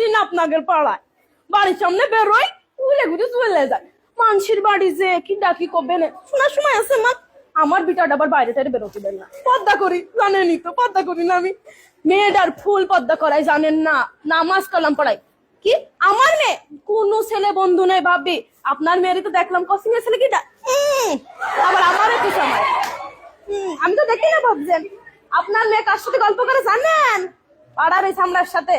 আসি না আপনাদের পাড়ায়। বাড়ির সামনে বেরোই উলে গুলে চলে যায়। মানুষের বাড়ি যে, কি ডাকি কবে না শোনার সময় আছে মা। আমার বিটাটা আবার বাইরে টাইরে বেরোতে দেন না। পদ্মা করি জানেনই তো, পদ্মা করি না আমি। মেয়েটার ফুল পদ্মা করাই জানেন না, নামাজ কালাম পড়াই কি? আমার মেয়ে? কোন ছেলে বন্ধু নাই, ভাবি। আপনার মেয়েরই তো দেখলাম কসিং ছেলে কি আবার আমারও কি সময়। আমি তো দেখি না, ভাবছেন। আপনার মেয়ে কার সাথে গল্প করে জানেন? পাড়ার এই সামলার সাথে।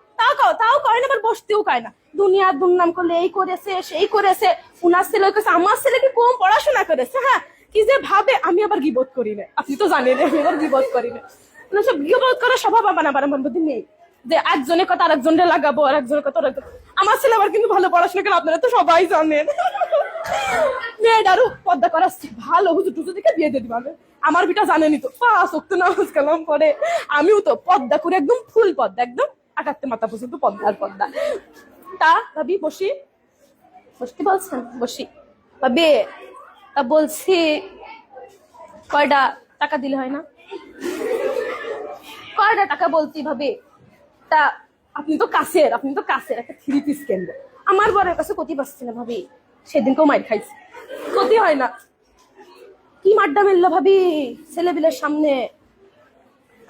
তাও কও, তাও কয় না, আবার বসতেও কয় না। দুনিয়ার দুর্নাম করলে এই করেছে, সেই করেছে, উনার ছেলে করেছে আমার ছেলে কি কম পড়াশোনা করেছে হ্যাঁ? কি যে ভাবে, আমি আবার গিবোধ করি না। আপনি তো জানেন, আমি আবার গিবোধ করি না। মানে সব গিবোধ করার স্বভাব আমার আবার আমার মধ্যে নেই। যে একজনের কথা আর একজনের লাগাবো আর একজনের কথা আরেকজন আমার ছেলে আবার কিন্তু ভালো পড়াশোনা করে, আপনারা তো সবাই জানেন। মেয়েটারও পদ্মা করা ভালো, হুজুর টুজু দিকে বিয়ে দিয়ে দিবে আমার বিটা জানেনি তো, পাঁচ অক্ট নামাজ কালাম পরে আমিও তো পদ্মা করে একদম ফুল পদ্মা, একদম আকাত্তে মাথা পর্যন্ত পদ্মার পদ্মা। তা, ভাবি, বসি। বসতে বলছেন বসি। ভাবি, তা বলছি কয়টা টাকা দিলে হয় না? কয়টা টাকা বলছি, ভাবি? তা, আপনি তো কাছের, আপনি তো কাছের একটা থ্রি পিস কেনবো আমার বরের কাছে ক্ষতি পাচ্ছি না, ভাবি। সেদিনকেও মাইর খাইছি। ক্ষতি হয় না। কি মাড্ডা মেললো, ভাবি? ছেলেবিলের সামনে।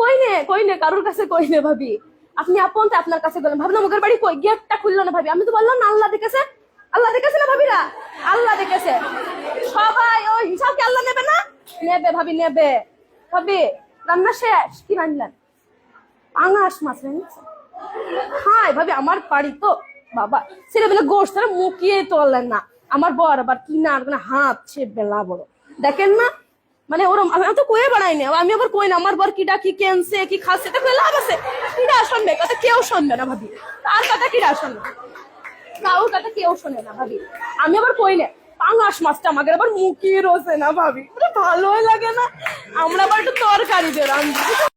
কই নে কই নে কারোর কাছে কই নে ভাবি। আপনি আপন তো আপনার কাছে গেলেন। ভাবলাম ওদের বাড়ি কই? গেটটা খুললো না ভাবি। আমি তো বললাম না, আল্লাহ দেখেছে। আল্লাহ দেখেছে না ভাবিরা? আল্লাহ দেখেছে। সবাই, ওই হিসাব কি আল্লাহ নেবে না? নেবে ভাবি নেবে। ভাবি, রান্না শেষ? কি রান্নান পাঙাশ মাছ রান্না হাই ভাবি, আমার বাড়ি তো, বাবা, ছেলেবেলা গোষ্ঠ তারা মুখিয়ে তোলেন না। আমার বর আবার কিনার মানে হাত সে বেলা বড়। দেখেন না মানে ওরম, আমি তো কয়ে বাড়াই না। আমি আবার কই না, আমার বর কিটা কি কেনছে, কি খাচ্ছে তো কই লাভ আছে। কিটা শুনবে? কথা কেউ শুনবে না ভাবি। তার কথা কিটা শুনবে? কাউ কথা কেউ শোনে না ভাবি। আমি আবার কই না, পাঙাশ মাছটা আমাদের আবার মুখিয়ে রোসে না ভাবি। ভালোই লাগে না। আমরা আবার একটু তরকারি দিয়ে রান্না